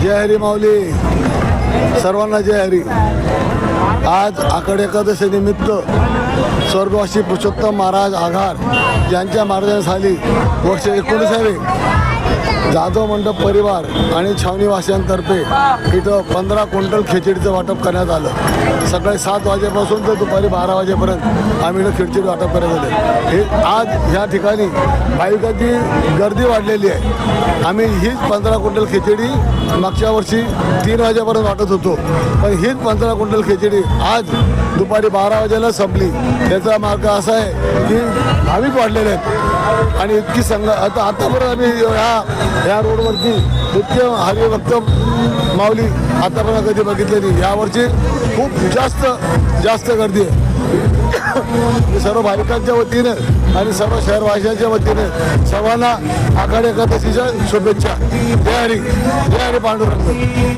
जय हरी माऊली. सर्वांना जय हरी. आज आकड एकादशीनिमित्त स्वर्गवासी पुरुषोत्तम महाराज आघार यांच्या मार्गदर्शनाखाली वर्ष एकोणीसावे जाधव मंडप परिवार आणि छावणीवासियांतर्फे इथं पंधरा क्विंटल खिचडीचं वाटप करण्यात आलं. सकाळी सात वाजेपासून तर दुपारी बारा वाजेपर्यंत आम्ही इथं खिचडी वाटप करण्यात आले हे आज ह्या ठिकाणी भाविकांची गर्दी वाढलेली आहे. आम्ही हीच पंधरा क्विंटल खिचडी मागच्या वर्षी तीन वाजेपर्यंत वाटत होतो. पण हीच पंधरा क्विंटल खिचडी आज दुपारी बारा वाजेला संपली. त्याचा मार्ग असा आहे की भाविक वाढलेले आहेत. आणि इतकी संघ आता आतापर्यंत आम्ही ह्या ह्या रोडवरती इतके हरिभक्त माऊली आतापर्यंत कधी बघितलेली नाही. खूप जास्त जास्त गर्दी आहे. सर्व भाविकांच्या वतीने आणि सर्व शहरवासियांच्या वतीने सर्वांना आखाड एकादशीच्या शुभेच्छा. जय हरी जय हरी पांडुरंग.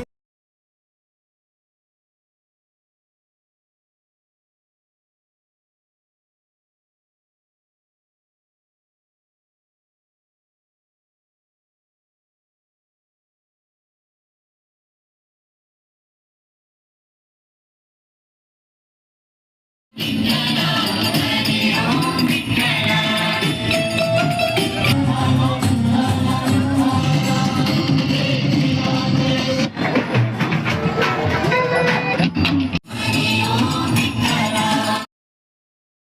Yeah, yeah.